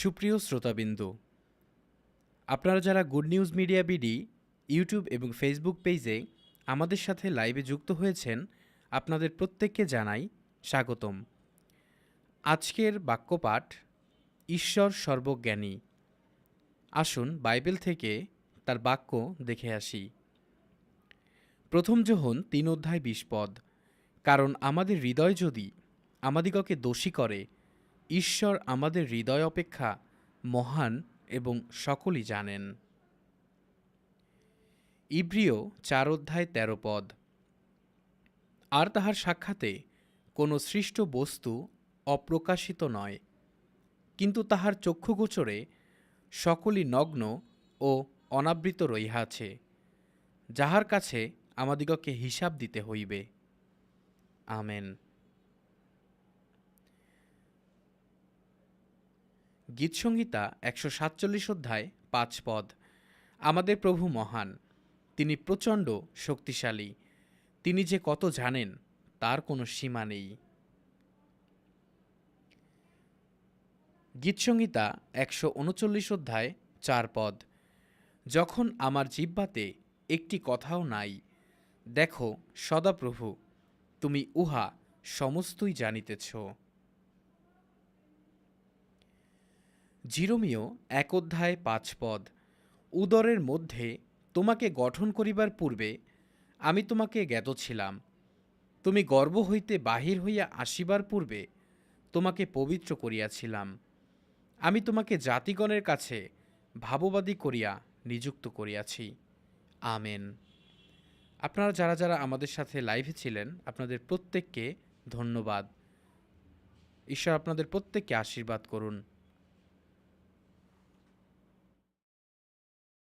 সুপ্রিয় শ্রোতাবিন্দু, আপনারা যারা good news media BD YouTube এবং ফেসবুক পেজে আমাদের সাথে লাইভে যুক্ত হয়েছেন, আপনাদের প্রত্যেককে জানাই স্বাগতম। আজকের বাক্যপাঠ, ঈশ্বর সর্বজ্ঞানী। আসুন বাইবেল থেকে তার বাক্য দেখে আসি। প্রথম যোহন তিন অধ্যায় বিশ পদ, কারণ আমাদের হৃদয় যদি আমাদিগকে দোষী করে ঈশ্বর আমাদের হৃদয় অপেক্ষা মহান এবং সকলই জানেন। ইব্রিয় চার অধ্যায় তেরো পদ। আর তাহার সাক্ষাতে কোনো সৃষ্ট বস্তু অপ্রকাশিত নয়, কিন্তু তাহার চক্ষুগোচরে সকলই নগ্ন ও অনাবৃত রহিয়াছে যাহার কাছে আমাদিগকে হিসাব দিতে হইবে। আমেন। গীতসংহিতা একশো সাতচল্লিশ অধ্যায়, পাঁচ পদ। আমাদের প্রভু মহান, তিনি প্রচণ্ড শক্তিশালী, তিনি যে কত জানেন, তার কোনো সীমা নেই। গীতসংহিতা একশো উনচল্লিশ অধ্যায়, চার পদ। যখন আমার জিব্বাতে একটি কথাও নাই, দেখো সদাপ্রভু, তুমি উহা সমস্তই জানিতেছ। জিরোমিও এক অধ্যায় পাঁচ পদ, উদরের মধ্যে তোমাকে গঠন করিবার পূর্বে আমি তোমাকে জ্ঞাত ছিলাম। তুমি গর্ব হইতে বাহির হইয়া আসিবার পূর্বে তোমাকে পবিত্র করিয়াছিলাম। আমি তোমাকে জাতিগণের কাছে ভাববাদী করিয়া নিযুক্ত করিয়াছি। আমেন। আপনারা যারা যারা আমাদের সাথে লাইভে ছিলেন, আপনাদের প্রত্যেককে ধন্যবাদ। ঈশ্বর আপনাদের প্রত্যেককে আশীর্বাদ করুন।